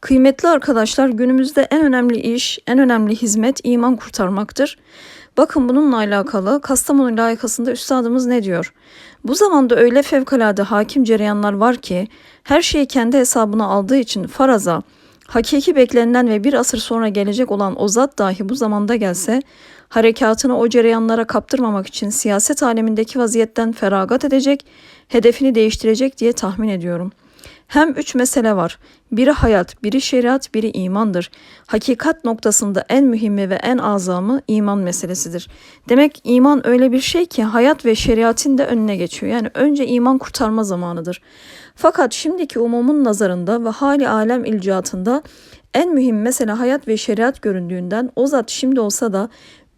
Kıymetli arkadaşlar günümüzde en önemli iş, en önemli hizmet iman kurtarmaktır. Bakın bununla alakalı Kastamonu layıkasında üstadımız ne diyor? Bu zamanda öyle fevkalade hakim cereyanlar var ki her şeyi kendi hesabına aldığı için faraza, hakiki beklenilen ve bir asır sonra gelecek olan o zat dahi bu zamanda gelse harekatını o cereyanlara kaptırmamak için siyaset alemindeki vaziyetten feragat edecek, hedefini değiştirecek diye tahmin ediyorum.'' Hem üç mesele var. Biri hayat, biri şeriat, biri imandır. Hakikat noktasında en mühimi ve en azamı iman meselesidir. Demek iman öyle bir şey ki hayat ve şeriatin de önüne geçiyor. Yani önce iman kurtarma zamanıdır. Fakat şimdiki umumun nazarında ve hali alem ilcatında en mühim mesele hayat ve şeriat göründüğünden o zat şimdi olsa da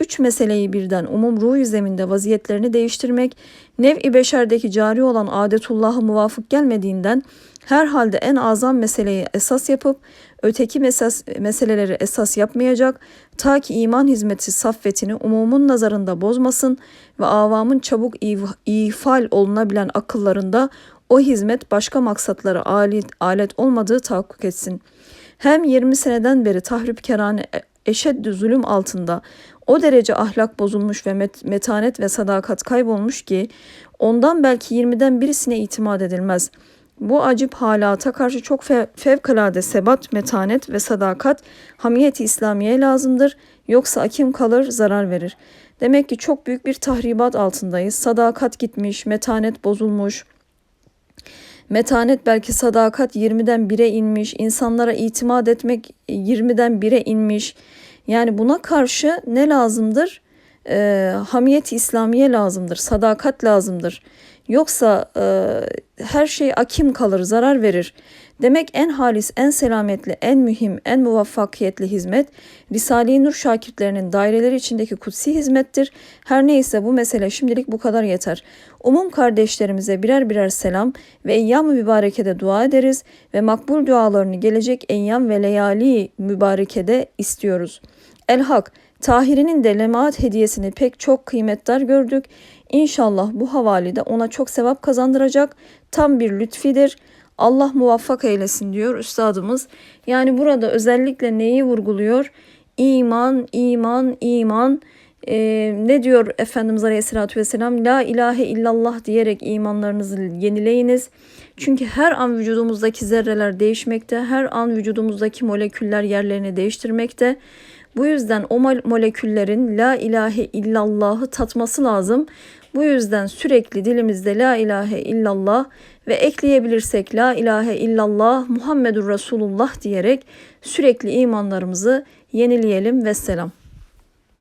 üç meseleyi birden umum ruh zeminde vaziyetlerini değiştirmek, nev-i beşerdeki cari olan adetullah'a muvafık gelmediğinden herhalde en azam meseleyi esas yapıp öteki mesas, meseleleri esas yapmayacak ta ki iman hizmeti saffetini umumun nazarında bozmasın ve avamın çabuk ifal olunabilen akıllarında o hizmet başka maksatlara alet, alet olmadığı tahakkuk etsin. Hem 20 seneden beri tahripkerane eşeddü zulüm altında o derece ahlak bozulmuş ve met metanet ve sadakat kaybolmuş ki ondan belki 20'den birisine itimat edilmez. Bu acip halata karşı çok fev fevkalade sebat, metanet ve sadakat hamiyeti İslamiye lazımdır. Yoksa akim kalır, zarar verir. Demek ki çok büyük bir tahribat altındayız. Sadakat gitmiş, metanet bozulmuş, Metanet belki sadakat 20'den 1'e inmiş, insanlara itimat etmek 20'den 1'e inmiş. Yani buna karşı ne lazımdır? Ee, hamiyet İslamiye lazımdır, sadakat lazımdır. Yoksa e, her şey akim kalır, zarar verir. Demek en halis, en selametli, en mühim, en muvaffakiyetli hizmet Risale-i Nur şakirtlerinin daireleri içindeki kutsi hizmettir. Her neyse bu mesele şimdilik bu kadar yeter. Umum kardeşlerimize birer birer selam ve eyyam-ı mübarekede dua ederiz ve makbul dualarını gelecek eyyam ve leyali mübarekede istiyoruz. El Hak, Tahir'in de lemaat hediyesini pek çok kıymetdar gördük. İnşallah bu havalide ona çok sevap kazandıracak tam bir lütfidir. Allah muvaffak eylesin diyor üstadımız. Yani burada özellikle neyi vurguluyor? İman, iman, iman. Ee, ne diyor Efendimiz Aleyhisselatü Vesselam? La ilahe illallah diyerek imanlarınızı yenileyiniz. Çünkü her an vücudumuzdaki zerreler değişmekte, her an vücudumuzdaki moleküller yerlerini değiştirmekte. Bu yüzden o moleküllerin la ilahe illallahı tatması lazım. Bu yüzden sürekli dilimizde la ilahe illallah ve ekleyebilirsek la ilahe illallah Muhammedur Resulullah diyerek sürekli imanlarımızı yenileyelim ve selam.